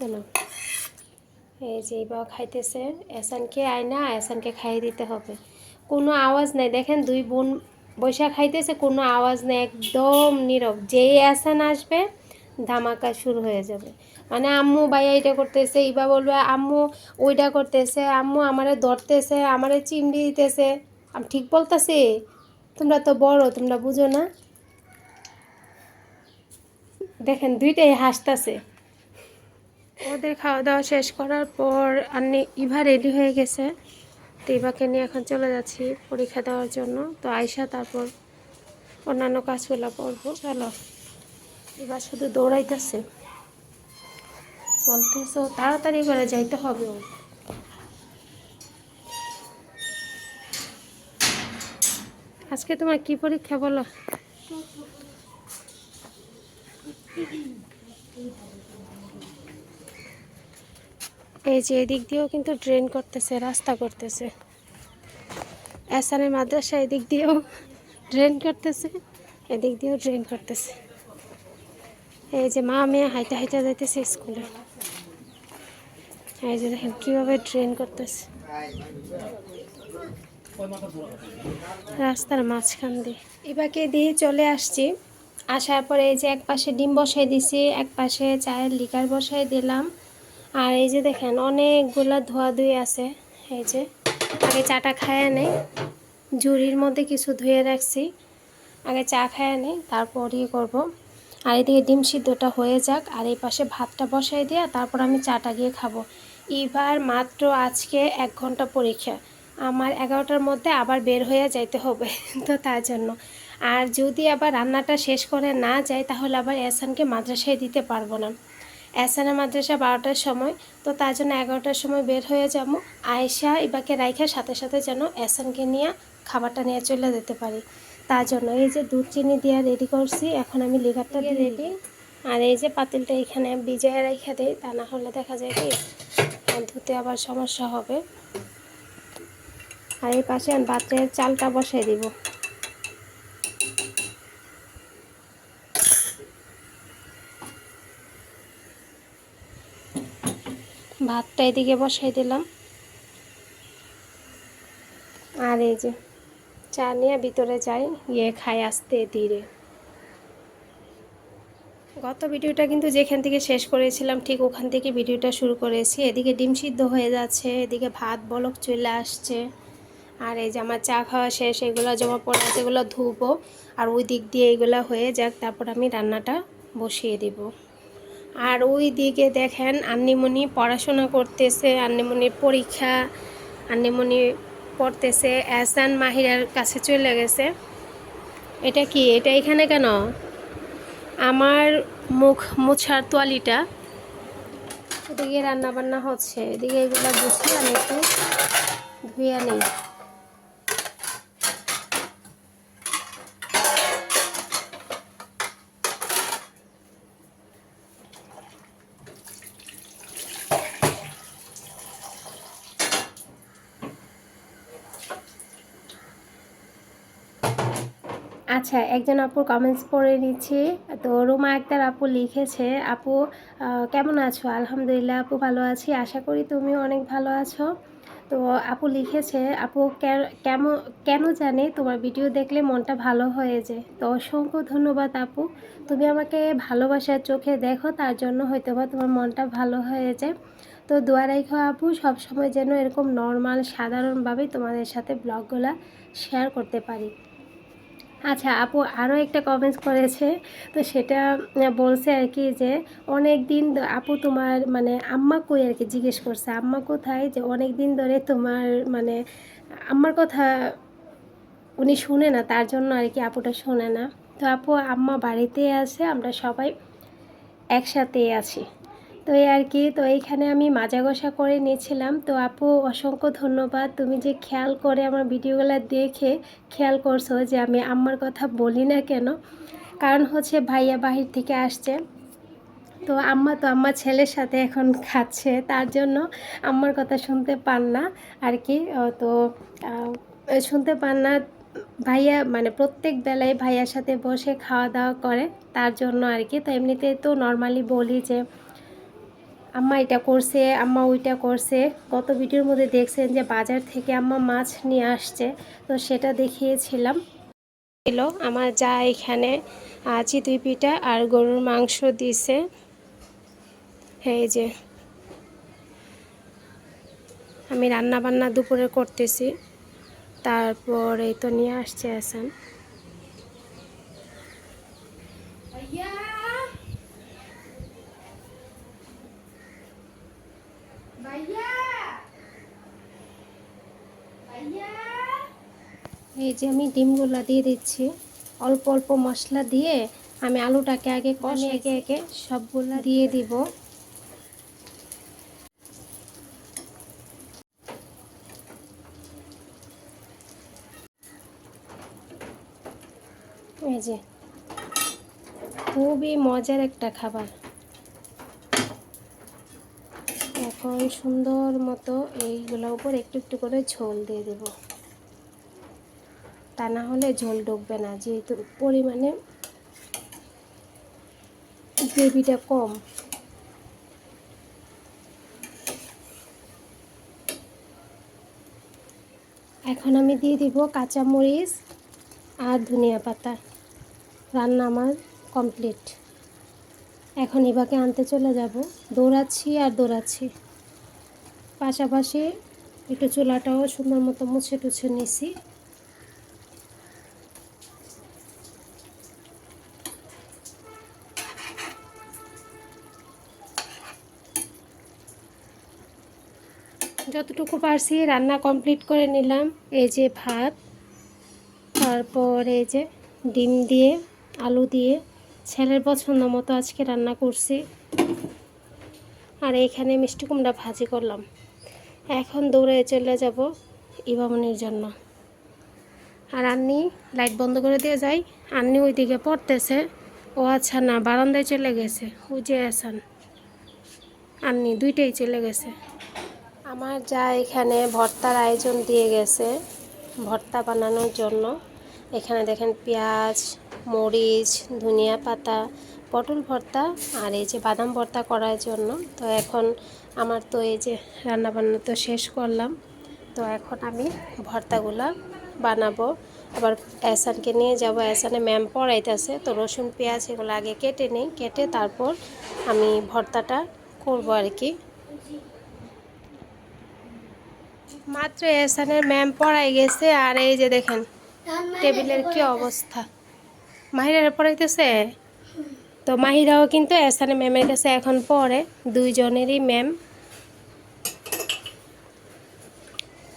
এই যে এইবার খাইতেছে এসানকে আয়না, এসানকে খাইয়ে দিতে হবে। কোনো আওয়াজ নেই। দেখেন দুই বোন বৈশা খাইতেছে, কোনো আওয়াজ নেই, একদম নীরব। যেই এসান আসবে, ধামাকা শুরু হয়ে যাবে। মানে আম্মু ভাইয়া এটা করতেছে, ইবা বলবে, আম্মু, ওইটা করতেছে, আম্মু আমারে ধরতেছে, আমারে চিমড়ি দিতেছে। আমি ঠিক বলতেছি? তোমরা তো বড়, তোমরা বুঝো না? দেখেন দুইটাই হাসতাছে। ওদের খাওয়া দাওয়া শেষ করার পর আন্নি ইভা রেডি হয়ে গেছে। তো ইভাকে নিয়ে এখন চলে যাচ্ছি পরীক্ষা দেওয়ার জন্য। তো আয়সা তারপর অন্যান্য কাজগুলো করব। চলো। এবার শুধু দৌড়াইতেছে। বলতেছো, তাড়াতাড়ি করে যাইতে হবে ওর। আজকে তোমার কি পরীক্ষা বলো? এই যে এদিক দিয়েও কিন্তু ড্রেন করতেছে, রাস্তা করতেছে। এসানের মাদ্রাসা এদিক দিয়েও ড্রেন করতেছে, এদিক দিয়েও ড্রেন করতেছে। এই যে মা, মেয়ে হাইটা হাইটা যাইতেছে স্কুলে। এই যে দেখেন কীভাবে ড্রেন করতেছে। রাস্তার মাঝখান দিয়ে। এবাকে দিয়ে চলে আসছি। আসার পরে এই যে এক পাশে ডিম বসাই দিছি এক পাশে চায়ের লিকার বসাই দিলাম। আর এই যে দেখেন, অনেকগুলা ধোয়াধুয়ি আছে। এই যে, আগে চাটা খায় নেই, ঝুড়ির মধ্যে কিছু ধুয়ে রাখছি। আগে চা খায় নেই, তারপর ইয়ে করব। আর এদিকে ডিম সিদ্ধটা হয়ে যাক, আর এই পাশে ভাতটা বসাই দিয়ে তারপর আমি চাটা গিয়ে খাব। এবার মাত্র আজকে এক ঘণ্টা পরীক্ষা। আমার এগারোটার মধ্যে আবার বের হয়ে যাইতে হবে, তো তার জন্য। আর যদি আবার রান্নাটা শেষ করে না যায়, তাহলে আবার এসানকে মাদ্রাসায় দিতে পারব না। এসানের মাদ্রাসা বারোটার সময়। তো তার জন্য এগারোটার সময় বের হয়ে যাব। আয়সা এবাকে রাইখা সাথে সাথে যেন এসানকে নিয়ে খাবারটা নিয়ে চলে যেতে পারি। তার জন্য এই যে দুধ চিনি দিয়ে রেডি করছি। এখন আমি লিভারটা দিয়ে রেডি আর এই যে পাতিলটা এখানে বিজয় রেখে দিই তা না হলে দেখা যায় কি ধুতে আবার সমস্যা হবে। আর এই পাশে ভাতের চালটা বসাই দিব। ভাতটা এদিকে বসাই দিলাম। আর এই যে চা নিয়ে ভিতরে যাই, গিয়ে খাই আসতে ধীরে। গত ভিডিওটা কিন্তু যেখান থেকে শেষ করেছিলাম, ঠিক ওখান থেকে ভিডিওটা শুরু করেছি। এদিকে ডিম সিদ্ধ হয়ে যাচ্ছে, এদিকে ভাত বলক চলে আসছে। আর এই যে আমার চা খাওয়া শেষ, এগুলো জমা পড়ে আছে, এগুলো ধুবো। আর ওই দিক দিয়ে এগুলো হয়ে যাক, তারপর আমি রান্নাটা বসিয়ে দিব। আর ওই দিকে দেখেন আন্নিমণি পড়াশোনা করতেছে আন্নিমণির পরীক্ষা, আন্নিমণি পড়তেছে এহসান মাহিরার কাছে চলে গেছে। এটা কি? এটা এখানে কেন? আমার মুখ মোছার তোয়ালিটা। এদিকে রান্নাবান্না হচ্ছে। এদিকে এগুলো গুছিয়ে আমি একটু ধুয়ে নিই আচ্ছা একজন আপুর কমেন্টস পড়ে নিচ্ছি। তো রুমা আক্তার আপু লিখেছে, আপু কেমন আছো? আলহামদুলিল্লাহ, আপু ভালো আছি। আশা করি তুমিও অনেক ভালো আছো। তো আপু লিখেছে, আপু কেমন, কেন জানে তোমার ভিডিও দেখলে মনটা ভালো হয়ে যায়। তো অসংখ্য ধন্যবাদ আপু। তুমি আমাকে ভালোবাসার চোখে দেখো, তার জন্য হয়তো বা তোমার মনটা ভালো হয়ে যায়। তো দোয়া রাখো আপু, সবসময় যেন এরকম নর্মাল সাধারণভাবে তোমাদের সাথে ব্লগগুলো শেয়ার করতে পারি। আচ্ছা আপু আরও একটা কমেন্টস করেছে। তো সেটা বলছে আর কি যে অনেক দিন আপু তোমার মানে আম্মা কই আর কি? জিজ্ঞেস করছে, আম্মা কোথায়? যে অনেক দিন ধরে তোমার মানে আম্মার কথা উনি শুনে না, তার জন্য আর কি আপুটা শোনে না। তো আপু, আম্মা বাড়িতে আছে, আমরা সবাই একসাথেই আছি। তো এই আর কি, তো এইখানে আমি মাজা ঘষা করে নিয়েছিলাম। তো আপু, অসংখ্য ধন্যবাদ। তুমি যে খেয়াল করে আমার ভিডিওগুলো দেখে খেয়াল করছ যে আমি আম্মার কথা বলি না কেন? কারণ হচ্ছে ভাইয়া বাহির থেকে আসছে। তো আম্মা তো আম্মা ছেলের সাথে এখন খাচ্ছে, তার জন্য আম্মার কথা শুনতে পান না আর কি। তো শুনতে পান না। ভাইয়া মানে প্রত্যেক বেলায় ভাইয়ার সাথে বসে খাওয়া দাওয়া করে, তার জন্য আর কি। তো এমনিতে তো নর্মালি বলি যে আম্মা এটা করছে, আম্মা ওইটা করছে। গত ভিডিওর মধ্যে দেখছেন যে বাজার থেকে আম্মা মাছ নিয়ে আসছে, তো সেটা দেখিয়েছিলাম। ছিল আমার যা এখানে চিতই পিঠা আর গরুর মাংস দিছে। এই যে, আমি রান্না বান্না দুপুরে করতেছি, তারপর এই তো নিয়ে আসছে আসান। এই যে আমি ডিমগুলা দিয়ে দিচ্ছি। অল্প অল্প মশলা দিয়ে আমি আলুটাকে আগে কষে একে একে সবগুলা দিয়ে দিব। এই যে খুবই মজার একটা খাবার। এখন সুন্দর মতো এইগুলোর উপর একটু একটু করে ঝোল দিয়ে দেব। তা না হলে ঝোল ডুববে না, যেহেতু পরিমাণে গ্রেভিটা কম। এখন আমি দিয়ে দিব কাঁচামরিচ আর ধনিয়া পাতা। রান্না আমার কমপ্লিট। এখন ইবাকে আনতে চলে যাব। দৌড়াচ্ছি আর দৌড়াচ্ছি। পাশাপাশি একটু চুলাটাও সুন্দর মতো মুছে টুছে নিছি। যতটুকু পারছি রান্না কমপ্লিট করে নিলাম, এই যে ভাত, তারপর এই যে ডিম দিয়ে, আলু দিয়ে, ছেলের পছন্দ মতো আজকে রান্না করছি। আর এখানে মিষ্টি কুমড়া ভাজি করলাম। এখন দৌড়ে চলে যাব ইবামনির জন্য। আর আন্নি লাইট বন্ধ করে দিয়ে যাই আন্নি ওইদিকে পড়তেছে। ও আচ্ছা না, বারান্দায় চলে গেছে। যে আসান। আন্নি দুইটাই চলে গেছে। আমার যা এখানে ভর্তার আয়োজন দিয়ে গেছে, ভর্তা বানানোর জন্য। এখানে দেখেন পেঁয়াজ, মরিচ, ধনিয়া পাতা পটল ভর্তা আর এই যে বাদাম ভর্তা করার জন্য। তো এখন আমার তো এই যে রান্না বান্না তো শেষ করলাম। তো এখন আমি ভর্তাগুলো বানাবো। আবার অ্যাসানকে নিয়ে যাব। এসানে ম্যাম পড়াইতেছে। তো রসুন, পেঁয়াজ এগুলো আগে কেটে নিই। কেটে তারপর আমি ভর্তাটা করব আর কি। মাত্র এসানের ম্যাম পড়াই গেছে। আর এই যে দেখেন, টেবিলের কি অবস্থা। মাহিরারা পড়াইতেছে? তো মাহিরাও কিন্তু এসানে ম্যামের কাছে এখন পড়ে, দুইজনেরই ম্যাম।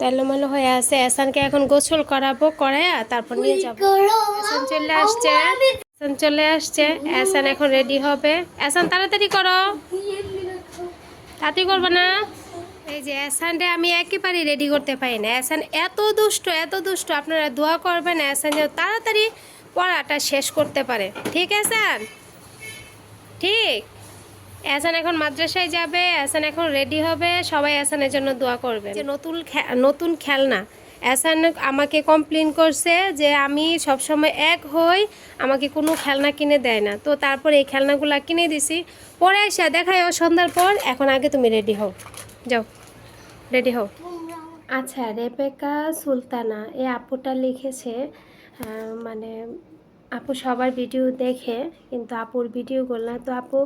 তেলোমেলো হয়ে আছে। এসানকে এখন গোসল করাবো, করে তারপর নিয়ে যাব। এসান চলে আসছে। এসান চলে আসছে। এসান এখন রেডি হবে। এসান, তাড়াতাড়ি করো। তাড়াতাড়ি করব না? এই যে এসানরে আমি একেবারেই রেডি করতে পারি না। এসান এত দুষ্ট এত দুষ্ট। আপনারা দোয়া করবেন এসান যেন তাড়াতাড়ি পড়াটা শেষ করতে পারে। ঠিক আছে ঠিক। এসান এখন মাদ্রাসায় যাবে এসান এখন রেডি হবে সবাই এসানের জন্য দোয়া করবে যে নতুন নতুন খেলনা। এসান আমাকে কমপ্লেন করছে যে আমি সবসময় এক হই আমাকে কোনো খেলনা কিনে দেয় না। তো তারপর এই খেলনাগুলো কিনে দিছি। পরে এসে দেখায় ও সন্ধ্যার পর এখন আগে তুমি রেডি হও। যাও রেডি হও। আচ্ছা রেবেকা সুলতানা এই আপুটা লিখেছে মানে আপু সবার ভিডিও দেখে, কিন্তু আপুর ভিডিওগুলো তো আপু,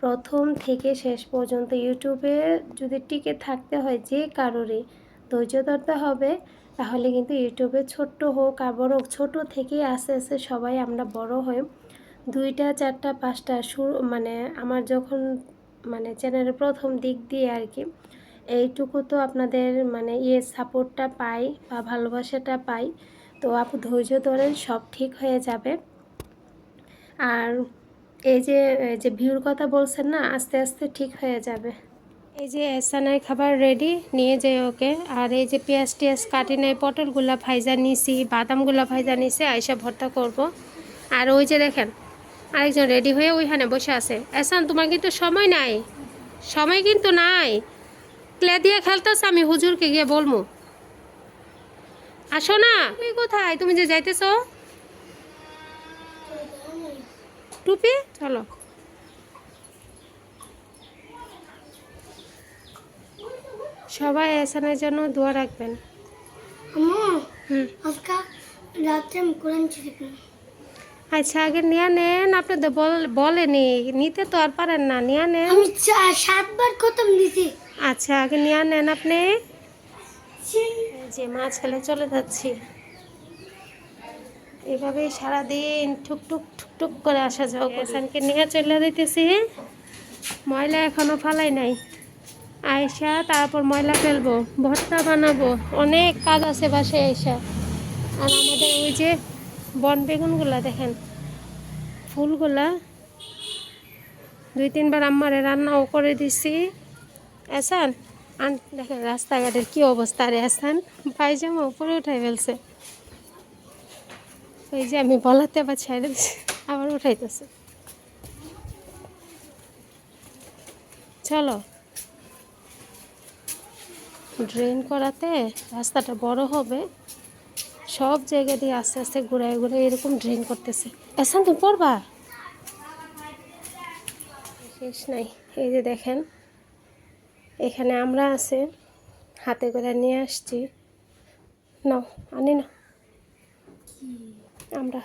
প্রথম থেকে শেষ পর্যন্ত ইউটিউবে যদি টিকে থাকতে হয় যে কারোরই ধৈর্য ধরতে হবে, তাহলে কিন্তু ইউটিউবে ছোট্ট হোক আর বড় হোক ছোটো থেকেই আস্তে আস্তে সবাই আমরা বড় হই। দুইটা, চারটা, পাঁচটা শুরু মানে আমার যখন মানে চ্যানেলের প্রথম দিক দিয়ে আর কি, এইটুকু তো আপনাদের মানে ইয়ে সাপোর্টটা পাই বা ভালোবাসাটা পাই। তো আপু ধৈর্য ধরেন, সব ঠিক হয়ে যাবে। আর এই যে যে ভিউর কথা বলছেন না, আস্তে আস্তে ঠিক হয়ে যাবে। এই যে এসানের খাবার রেডি নিয়ে যাই ওকে। আর এই যে পেঁয়াজ টিয়াজ কাটি নেই, পটলগুলা ভাইজা নিছি, বাদামগুলা ভাইজা নিছি, আইসা ভর্তা করব। আর ওই যে দেখেন, আরেকজন রেডি হয়ে ওইখানে বসে আছে। এসান, তোমার কিন্তু সময় নাই। সময় কিন্তু নাই। ক্লে দিয়ে খেলতেছে, আমি হুজুরকে গিয়ে বলব আসো না। তুমি কোথায়? তুমি যে যাইতেছো? টুপি? চলো। সবাই এসানের জন্য দোয়া রাখবেন। আচ্ছা আগে নিয়ে নেন আপনি তো বল- বলেনি। নিতে তো আর পারেন না। নিয়ে নেন। আমি সাতবার খতম দিছি। আচ্ছা আগে নিয়ে নেন আপনি। যে মা ছেলে চলে যাচ্ছি। এভাবেই সারাদিন ঠুকটুক ঠুকটুক করে আসা যাওয়া এসানকে নিয়ে চলে দিতেছি ময়লা এখনও ফালাই নাই। আয়সা তারপর ময়লা ফেলব, ভর্তা বানাবো, অনেক কাজ আছে বাসায় আয়সা আর আমাদের ওই যে বন বেগুনগুলা দেখেন, ফুলগুলা। দুই তিনবার আম্মারে রান্নাও করে দিছি। এসান আন, দেখেন, রাস্তাঘাটের কি অবস্থা রে এসান পায়জামা উপরে উঠাই ফেলছে। এই যে আমি বলাতে আবার ছেড়ে দিছি, আবার উঠাইতেছে। চলো। ড্রেন করাতে রাস্তাটা বড় হবে। সব জায়গা দিয়ে আস্তে আস্তে ঘুরায় ঘুরে এরকম ড্রেন করতেছে। এসান তুমি পড়বা? শেষ নাই। এই যে দেখেন এখানে আমরা আছে। হাতে করে নিয়ে আসছি। নাও, আনি না। আমরা।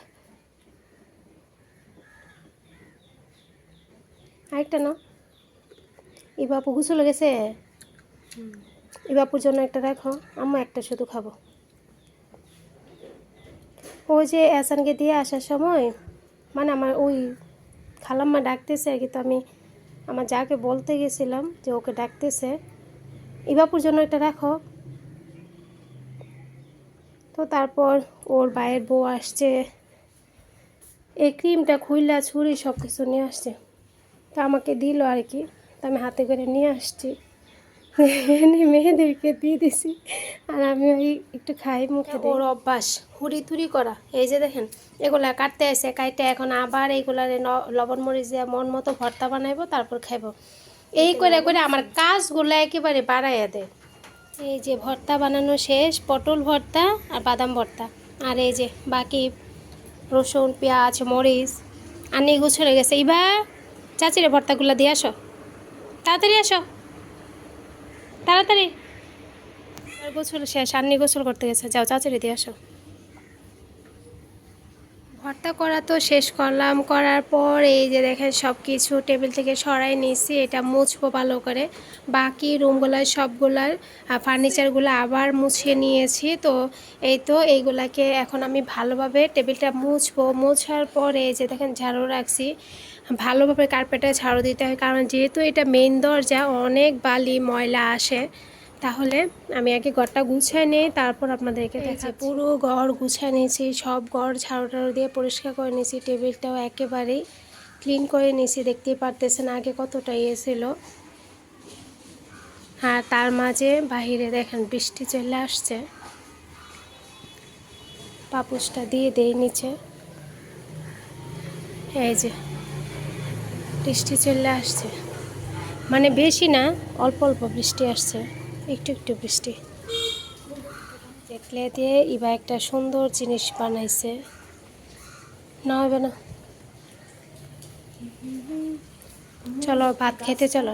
আরেকটা নাও। এই বাপু গুছলে গেছে? এই বাপুর জন্য একটা রাখো, আম্মা একটা শুধু খাব। ওই যে এসানকে দিয়ে আসার সময় মানে আমার ওই খালাম্মা ডাকতেছে আর কি, তো আমি আমার যাকে বলতে গেছিলাম যে ওকে ডাকতেছে ইবাপুর জন্য এটা রাখো। তো তারপর ওর বায়ের বউ আসছে, এই ক্রিমটা খুইলা, ছুরি সব কিছু নিয়ে আসছে। তা আমাকে দিল আর কি, তা আমি হাতে করে নিয়ে আসছি। এনে মেয়েদেরকে দিয়ে দিছি। আর আমি ওই একটু খাই মুখে। ওর অভ্যাস হুড়ি থুরি করা। এই যে দেখেন এগুলা কাটতে আসে কাইটে এখন আবার এইগুলারে ন- লবণ মরিচ দিয়ে মন মতো ভর্তা বানাইবো তারপর খাইবো। এই করে করে আমার কাজগুলো একেবারে বাড়াইয়া দেয়। এই যে ভর্তা বানানো শেষ পটল ভর্তা আর বাদাম ভর্তা। আর এই যে বাকি রসুন পেঁয়াজ মরিচ আর আনি গুছলে গেছে। এইবার চাচিরে ভর্তাগুলো দিয়ে আসো। তাড়াতাড়ি আসো। তাড়াতাড়ি। আর গোসল শেষ আর নিয়ে গোসল করতে গেছে। যাও চাচারি দিয়ে আসো। ভর্তা করা তো শেষ করলাম। করার পর এই যে দেখেন সব কিছু টেবিল থেকে সরাই নিয়েছি, এটা মুছবো ভালো করে। বাকি রুমগুলার সবগুলার ফার্নিচারগুলো আবার মুছে নিয়েছি। তো এই তো এইগুলাকে এখন আমি ভালোভাবে টেবিলটা মুছবো। মুছার পর এই যে দেখেন ঝাড়ু রাখছি। ভালোভাবে কার্পেটে ঝাড়ু দিতে হয়, কারণ যেহেতু এটা মেইন দরজা, অনেক বালি, ময়লা আসে। তাহলে আমি আগে ঘরটা গুছিয়ে নিই তারপর আপনাদেরকে দেখাচ্ছি। পুরো ঘর গুছিয়ে নিয়েছি সব ঘর ঝাড়ু টাড়ু দিয়ে পরিষ্কার করে নিয়েছি টেবিলটাও একেবারেই ক্লিন করে নিয়েছি দেখতেই পারতেছেন আগে কতটা ইয়ে ছিল। আর তার মাঝে বাহিরে দেখেন বৃষ্টি চলে আসছে। পাপুসটা দিয়ে দেই নিচে। এই যে বৃষ্টি চলে আসছে। মানে বেশি না অল্প অল্প বৃষ্টি আসছে। একটু একটু বৃষ্টি। দেখলে দিয়ে ইবা একটা সুন্দর জিনিস বানাইছে। না হবে না। চলো, ভাত খেতে চলো।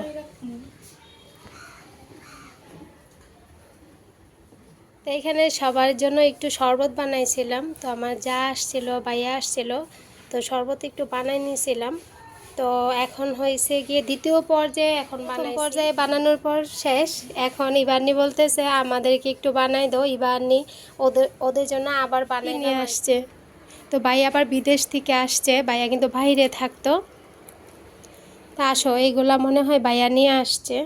তো এখানে সবার জন্য একটু শরবত বানাইছিলাম। তো আমার যা আসছিল, ভাইয়া আসছিল, তো শরবত একটু বানাই নিয়েছিলাম তো এখন হয়েছে গিয়ে দ্বিতীয় পর্যায়ে এখন বানাই পর্যায়ে বানানোর পর শেষ। এখন ইবান্নি বলতেছে আমাদেরকে একটু বানাই দাও ইবান্নি ওদের ওদের জন্য আবার বানাই নিয়ে আসছে। তো ভাই আবার বিদেশ থেকে আসছে ভাইয়া কিন্তু বাইরে থাকতো। তা আসো এইগুলা মনে হয় ভাইয়া নিয়ে আসছে।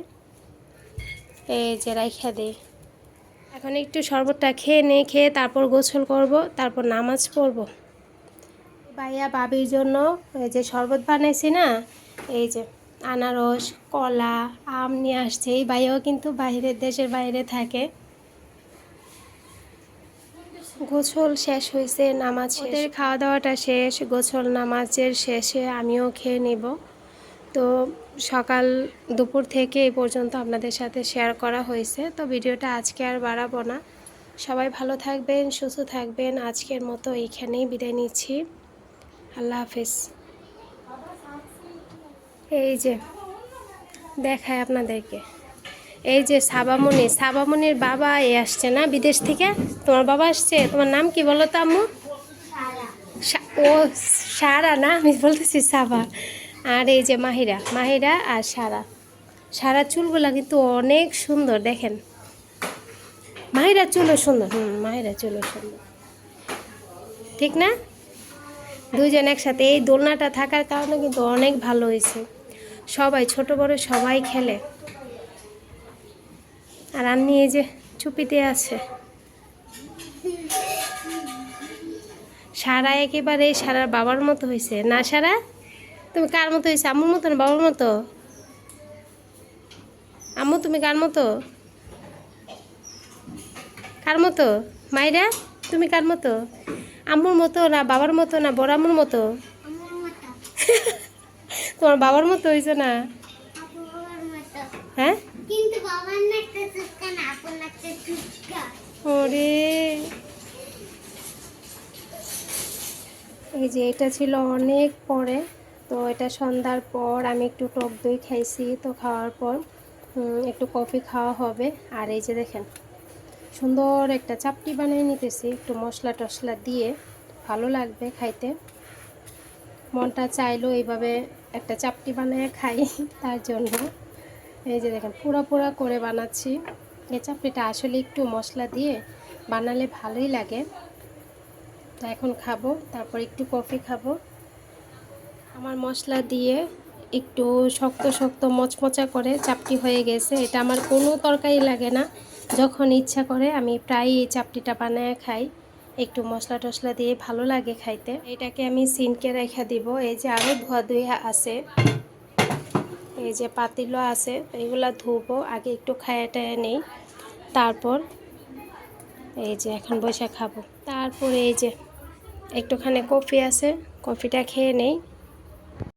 এই যে রাইখা দিই এখন একটু শরবতটা খেয়ে নিয়ে খেয়ে তারপর গোসল করব তারপর নামাজ পড়ব। ভাইয়া বাবির জন্য এই যে শরবত বানাইছি না, এই যে আনারস, কলা, আম নিয়ে আসছে। এই ভাইয়াও কিন্তু বাইরের দেশের বাইরে থাকে। গোসল শেষ হয়েছে, নামাজ ওদের খাওয়া দাওয়াটা শেষ, গোসল নামাজের শেষে আমিও খেয়ে নিব। তো সকাল দুপুর থেকে এই পর্যন্ত আপনাদের সাথে শেয়ার করা হয়েছে। তো ভিডিওটা আজকে আর বাড়াবো না। সবাই ভালো থাকবেন, সুস্থ থাকবেন। আজকের মতো এইখানেই বিদায় নিচ্ছি। আল্লাহ হাফিজ। এই যে, দেখায় আপনাদেরকে। এই যে সাবামণি, সাবামণির বাবা এ আসছে না বিদেশ থেকে? তোমার বাবা আসছে? তোমার নাম কি বলো তো আম্মু? ও সারা না? আমি বলতেছি সাবা। আর এই যে মাহিরা মাহিরা আর সারা। সারা চুলগুলা কিন্তু অনেক সুন্দর, দেখেন। মাহিরা চুলও সুন্দর, হুম, মাহিরা চুলও সুন্দর। ঠিক না? দুইজন একসাথে এই দোলনাটা থাকার কারণে কিন্তু অনেক ভালো হয়েছে। সবাই, ছোট, বড়, সবাই খেলে। আর আন্নি এই যে চুপিতে আছে। সারা একেবারে সারার বাবার মতো হয়েছে। না, সারা? তুমি কার মতো হয়েছে? আম্মুর মতো না বাবার মতো? আম্মু, তুমি কার মতো? কার মতো? মাইরা? তুমি কার মতো? আম্মুর মতো না বাবার মতো না বড় আম্মুর মতো? তোমার বাবার মতো হয়েছে না? হ্যাঁ? ওরে। এই যে এটা ছিল অনেক পরে তো এটা সন্ধ্যার পর আমি একটু টক দই খাইছি তো খাওয়ার পর একটু কফি খাওয়া হবে। আর এই যে দেখেন সুন্দর একটা চাপটি বানিয়ে নিতেছি। একটু মশলা টশলা দিয়ে ভালো লাগবে খাইতে। মনটা চাইলো এইভাবে একটা চাপটি বানিয়ে খাই তার জন্য। এই যে দেখেন পুরা পুরা করে বানাচ্ছি। এই চাপড়িটা আসলে একটু মশলা দিয়ে বানালে ভালোই লাগে। তো এখন খাব, তারপর একটু কফি খাব। আমার মশলা দিয়ে একটু শক্ত শক্ত মচমচা করে চাপটি হয়ে গেছে। এটা আমার কোনো তরকারি লাগে না। যখন ইচ্ছা করে আমি প্রায় এই চাপটিটা বানায় খাই। একটু মশলা টশলা দিয়ে ভালো লাগে খাইতে। এটাকে আমি সিনকে রেখে দিব। এই যে আরও ধোয়া ধুয়া আছে, এই যে পাতিলও আছে, এগুলা ধুবো, আগে একটু খায়া টায়া নেই। তারপর এই যে এখন বসে খাব। তারপরে এই যে একটুখানি কফি আছে, কফিটা খেয়ে নেই।